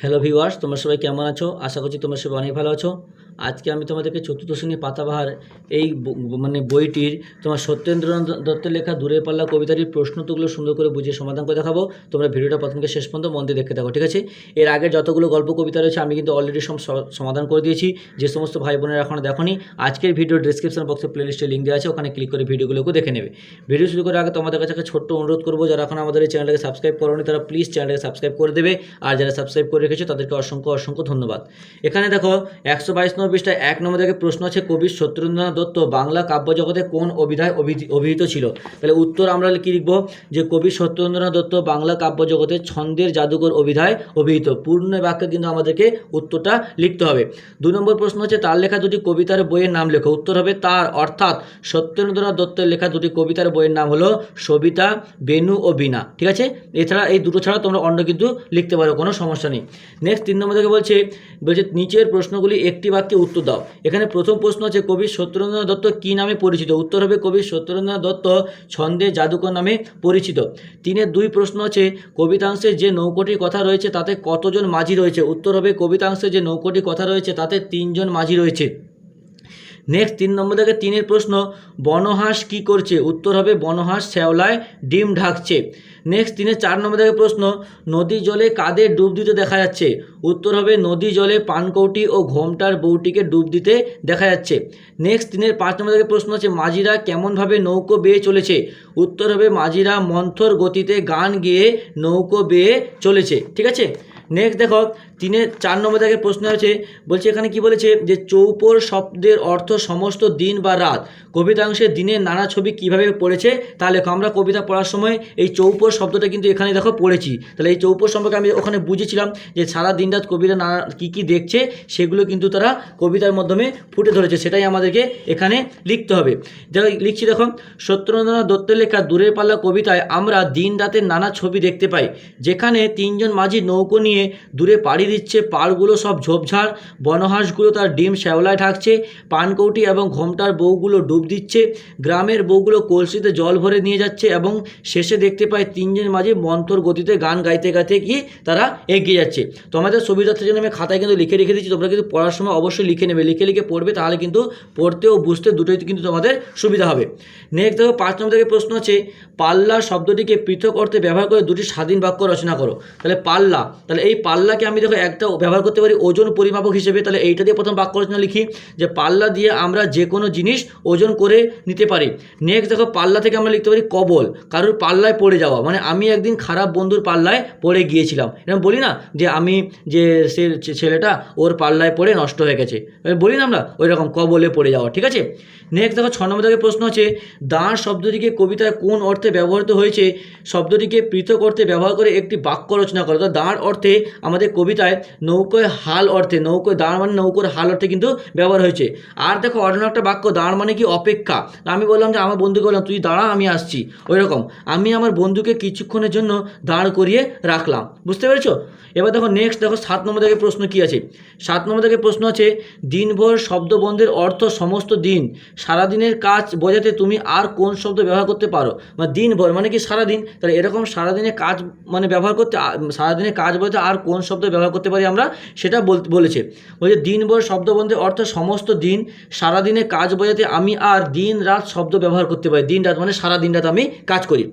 Hello viewers তোমরা সবাই কেমন আছো? আশা করছি তোমরা সবাই অনেক ভালো আছো। আজকে আমি তোমাদেরকে চতুর্থ শ্রেণি পাতাবাহার এই মানে বইটির তোমার সত্যেন্দ্রনাথ দত্তের লেখা দূরে পাল্লা কবিতাটির প্রশ্নোত্তরগুলো সুন্দর করে বুঝিয়ে সমাধান করে দেখাবো। তোমরা ভিডিওটা প্রথমকে শেষ পর্যন্ত মন দিয়ে দেখতে থাকো, ঠিক আছে? এর আগে যতগুলো গল্প কবিতা রয়েছে, আমি কিন্তু অলরেডি সব সমাধান করে দিয়েছি। যে সমস্ত ভাই বোনেরা এখনও দেখোনি, আজকের ভিডিও ডিসক্রিপশন বক্সে প্লেলিস্টে লিঙ্ক দেওয়া আছে, ওখানে ক্লিক করে ভিডিওগুলোকে দেখে নেবে। ভিডিও শুরু করার আগে তোমাদের কাছে একটা ছোট্ট অনুরোধ করব, যারা এখন আমাদের এই চ্যানেলটাকে সাবস্ক্রাইব করোনি, তারা প্লিজ চ্যানেলটাকে সাবস্ক্রাইব করে দেবে। আর যারা সাবস্ক্রাইব করে রেখেছো, তাদেরকে অসংখ্য অসংখ্য ধন্যবাদ। এখানে দেখো, একশো বাইশ নম্বর পৃষ্ঠায় এক নম্বর থেকে প্রশ্ন আছে, কবি সত্যেন্দ্রনাথ দত্ত বাংলা কাব্য জগতে কোন অভিধায় অভি- অভিহিত ছিল? তাহলে উত্তর আমরা কি লিখব? যে কবি সত্যেন্দ্রনাথ দত্ত বাংলা কাব্য জগতে ছন্দের জাদুকর অভিধায় অভিহিত। পূর্ণ বাক্যে কিন্তু আমাদেরকে উত্তরটা লিখতে হবে। দু নম্বর প্রশ্ন হচ্ছে, তার লেখা দুটি কবিতার বইয়ের নাম লেখো। উত্তর হবে তার, অর্থাৎ সত্যেন্দ্রনাথ দত্তের লেখা দুটি কবিতার বইয়ের নাম হলো সবিতা, বেনু ও বীণা। ঠিক আছে? এছাড়া এই দুটো ছাড়া তোমরা অন্য কিন্তু লিখতে পারো, কোনো সমস্যা নেই। নেক্সট তিন নম্বর থেকে বলছে বলছে নিচের প্রশ্নগুলি একটি বাক্যে উত্তর দাও। এখানে প্রথম প্রশ্ন আছে কবি সত্যেন্দ্রনাথ দত্ত কী নামে পরিচিত? উত্তর হবে কবি সত্যেন্দ্রনাথ দত্ত ছন্দে জাদুকর নামে পরিচিত। তিনের দুই প্রশ্ন আছে, কবিতাংশে যে নৌকোটির কথা রয়েছে তাতে কতজন মাঝি রয়েছে? উত্তর হবে কবিতাংশে যে নৌকোটির কথা রয়েছে তাতে তিনজন মাঝি রয়েছে। নেক্সট তিন নম্বর থেকে তিনের প্রশ্ন, বনহাঁস কি করছে? উত্তর হবে বনহাঁস শ্যাওলায় ডিম ঢাকছে। নেক্সট তিনের চার নম্বর থেকে প্রশ্ন, নদী জলে কাদের ডুব দিতে দেখা যাচ্ছে? উত্তর হবে নদী জলে পানকৌটি ও ঘোমটার বউটিকে ডুব দিতে দেখা যাচ্ছে। নেক্সট তিনের পাঁচ নম্বর থেকে প্রশ্ন আছে মাঝিরা কেমনভাবে নৌকো বেয়ে চলেছে? উত্তর হবে মাঝিরা মন্থর গতিতে গান গেয়ে নৌকো বেয়ে চলেছে। ঠিক আছে? নেক্সট দেখো, তিনে, চার নম্বর থেকে প্রশ্ন আছে, বলছে এখানে কি বলেছে? যে চৌপর শব্দের অর্থ সমস্ত দিন বা রাত। কবিতাংশে দিনের নানা ছবি কীভাবে পড়েছে? তাহলে আমরা কবিতা পড়ার সময় এই চৌপর শব্দটা কিন্তু এখানে দেখো পড়েছি। তাহলে এই চৌপর সম্পর্কে আমি ওখানে বুঝেছিলাম যে সারা দিন রাত কবিতা নানা কী কী দেখছে, সেগুলো কিন্তু তারা কবিতার মাধ্যমে ফুটে ধরেছে। সেটাই আমাদেরকে এখানে লিখতে হবে। দেখো, লিখছি দেখো, সত্যেন্দ্রনাথ দত্তের লেখা দূরের পাল্লা কবিতায় আমরা দিন রাতের নানা ছবি দেখতে পাই। যেখানে তিনজন মাঝি নৌকো নিয়ে দূরে পাড়ি দিচ্ছে, পাড়গুলো সব ঝোপঝাড়। বনহাঁসগুলো তার ডিম শ্যাওলায় ঢাকছে, পানকৌটি এবং ঘোমটার বউগুলো ডুব দিচ্ছে। গ্রামের বউগুলো কলসিতে জল ভরে নিয়ে যাচ্ছে এবং শেষে দেখতে পাই তিনজন মাঝে মন্থর গতিতে গান গাইতে গাইতে গিয়ে তারা এগিয়ে যাচ্ছে। তোমাদের সুবিধার্থের জন্য আমি খাতায় কিন্তু লিখে রেখে দিচ্ছি, তোমরা কিন্তু পড়ার সময় অবশ্যই লিখে নেবে। লিখে লিখে পড়বে, তাহলে কিন্তু পড়তে ও বুঝতে দুটোই কিন্তু তোমাদের সুবিধা হবে। নেক্সট দেখো, পাঁচ নম্বর থেকে প্রশ্ন আছে পাল্লা শব্দটিকে পৃথক অর্থে ব্যবহার করে দুটি স্বাধীন বাক্য রচনা করো। তাহলে পাল্লা, তাহলে এই পাল্লাকে আমি দেখো একটা ব্যবহার করতে পারি, ওজন পরিমাপক হিসেবে। তাহলে এইটা দিয়ে প্রথম বাক্য রচনা লিখি যে পাল্লা দিয়ে আমরা যে কোনো জিনিস ওজন করে নিতে পারি। নেক্সট দেখো, পাল্লা থেকে আমরা লিখতে পারি কবল, কারোর পাল্লায় পড়ে যাওয়া। মানে আমি একদিন খারাপ বন্ধুর পাল্লায় পড়ে গিয়েছিলাম। এরকম বলি না যে আমি যে সে ছেলেটা ওর পাল্লায় পড়ে নষ্ট হয়ে গেছে। বলি না আমরা, ওই রকম কবলে পড়ে যাওয়া, ঠিক আছে? নেক্সট দেখো ছ নম্বর থেকে প্রশ্ন আছে দাঁড় শব্দটিকে কবিতায় কোন অর্থে ব্যবহৃত হয়েছে? শব্দটিকে পৃথক অর্থে ব্যবহার করে একটি বাক্য রচনা করো। তো দাঁড় অর্থে আমাদের কবিতায় নৌকোয় হাল অর্থে, নৌকোয় দাঁড় মানে নৌকোর হাল অর্থে কিন্তু ব্যবহার হয়েছে। আর দেখো অন্য একটা বাক্য, দাঁড় মানে কি অপেক্ষা? আমি বললাম যে আমার বন্ধুকে বললাম, তুই দাঁড়া, আমি আসছি। ওই রকম আমি আমার বন্ধুকে কিছুক্ষণের জন্য দাঁড় করিয়ে রাখলাম। বুঝতে পেরেছ? এবার দেখো নেক্সট দেখো সাত নম্বর থেকে প্রশ্ন কি আছে? সাত নম্বর থেকে প্রশ্ন আছে, দিনভর শব্দবন্ধের অর্থ সমস্ত দিন। সারাদিনের কাজ বোঝাতে তুমি আর কোন শব্দ ব্যবহার করতে পারো? মানে দিনভর মানে কি সারাদিন? তাহলে এরকম সারাদিনে কাজ মানে ব্যবহার করতে সারাদিনে কাজ বোঝাতে আর কোন শব্দ ব্যবহার করতে পারি আমরা? সেটা বল- বলেছে। বলছে দিনভর শব্দবন্ধের অর্থ সমস্ত দিন সারাদিনে কাজ বোঝাতে আমি আর দিন রাত শব্দ ব্যবহার করতে পারি। দিন রাত মানে সারা দিন রাত আমি কাজ করি।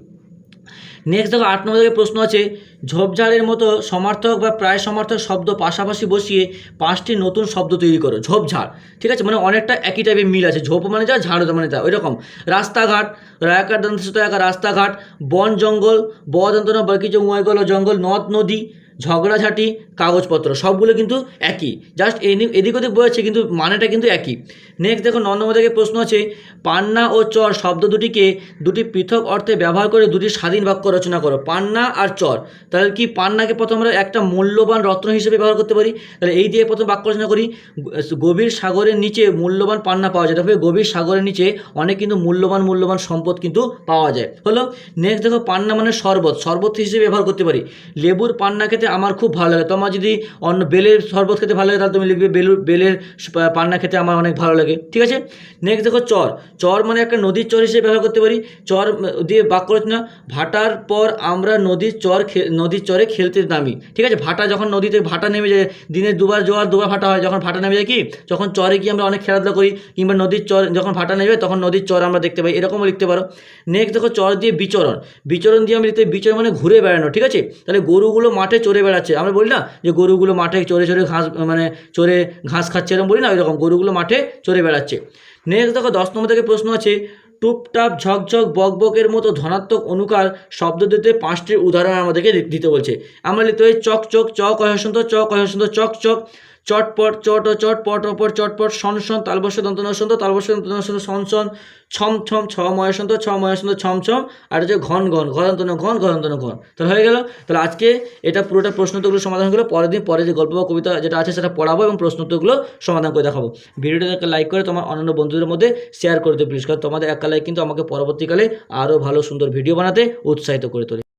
নেক্সট দেখো আট নম্বর প্রশ্ন আছে, ঝোপঝাড়ের মতো সমার্থক বা প্রায় সমার্থক শব্দ পাশাপাশি বসিয়ে পাঁচটি নতুন শব্দ তৈরি করো, ঝোপঝাড়। ঠিক আছে? মানে অনেকটা একই টাইপের মিল আছে, ঝোপ মানে যা, ঝাড় মানে যা ওই রকম রাস্তাঘাট, রায়াকার দন্ত রাস্তাঘাট, বন জঙ্গল বদন্তনা বাকিজ ময়গল ও জঙ্গল, নদ, নদী ঝগড়াঝাটি, কাগজপত্র, সবগুলো কিন্তু একই। জাস্ট এদিক ওদিক বলেছে কিন্তু মানেটা কিন্তু একই। নেক্সট দেখো ন নম্বর থেকে প্রশ্ন আছে, পান্না ও চর শব্দ দুটিকে দুটি পৃথক অর্থে ব্যবহার করে দুটি স্বাধীন বাক্য রচনা করো, পান্না আর চর। তাহলে কি পান্নাকে প্রথম আমরা একটা মূল্যবান রত্ন হিসেবে ব্যবহার করতে পারি? তাহলে এই দিয়ে প্রথম বাক্য রচনা করি, গভীর সাগরের নিচে মূল্যবান পান্না পাওয়া যায়। তবে গভীর সাগরের নিচে অনেক কিন্তু মূল্যবান মূল্যবান সম্পদ কিন্তু পাওয়া যায়। হলো নেক্সট দেখো, পান্না মানে শরবত শরবত হিসেবে ব্যবহার করতে পারি। লেবুর পান্না খেতে আমার খুব ভালো লাগে। তোমার যদি অন্য বেলের শরবত খেতে ভালো লাগে, তাহলে তুমি লিখবে বেলুর বেলের পান্না খেতে আমার অনেক ভালো লাগে। ঠিক আছে? নেক্সট দেখো চর। চর মানে একটা নদীর চর হিসেবে ব্যবহার করতে পারি। চর দিয়ে বাক্য রচনা ভাটার পর আমরা নদীর চর নদীর চরে খেলতে নামি। ঠিক আছে? ভাটা যখন নদীতে ভাটা নেমে যায়, দিনে দুবার জোয়ার দুবার ভাটা হয়। যখন ভাটা নেমে যায় কি? যখন চরে গিয়ে আমরা অনেক খেলাধুলা করি, কিংবা নদীর চর, যখন ভাটা নেমে তখন নদীর চর আমরা দেখতে পাই। এরকমও লিখতে পারো। নেক্সট দেখো চর দিয়ে বিচরণ। বিচরণ দিয়ে আমি লিখতে বিচরণ মানে ঘুরে বেড়ানো। ঠিক আছে? তাহলে গরুগুলো মাঠে চড়ে বেড়াচ্ছে। আমরা বলি না যে গরুগুলো মাঠে চড়ে চড়ে ঘাস মানে চড়ে ঘাস খাচ্ছে এরকম বলি না, ওইরকম গরুগুলো মাঠে চড়ে বেড়াচ্ছে। নেক্সট দেখো, দশ নম্বর থেকে প্রশ্ন আছে, টুপটাপ, ঝকঝক, বকবকের মতো ধনাত্মক অনুকার শব্দ দিতে পাঁচটির উদাহরণ আমাদেরকে দিতে বলছে। আমরা লিখতে পারি চক চক চক অসন্ত চক চ চক চক চটপট, চট ও চট পট অপর চটপট, সন সন তালবর্ষ দন্তন সুন্দর তালবর্ষ দন্তন সুন্দর সন সন, ছম ছম, ছ ময়সন্ত ছ, ময় সুন্দর ছম ছম, আর হচ্ছে ঘন ঘন ঘরন্তন ঘন ঘরন্তন ঘন। তাহলে হয়ে গেল। তাহলে আজকে এটা পুরোটা প্রশ্নোত্তরগুলো সমাধান করে পরের দিন পরে যে গল্প বা কবিতা যেটা আছে সেটা পড়াবো এবং প্রশ্নোত্তরগুলো সমাধান করে দেখাবো। ভিডিওটাকে লাইক করে তোমার অন্যান্য বন্ধুদের মধ্যে শেয়ার করে দিও। প্লিজ কারণ তোমাদের একটা লাইক কিন্তু আমাকে পরবর্তীকালে আরও ভালো সুন্দর ভিডিও বানাতে উৎসাহিত করে তোলে।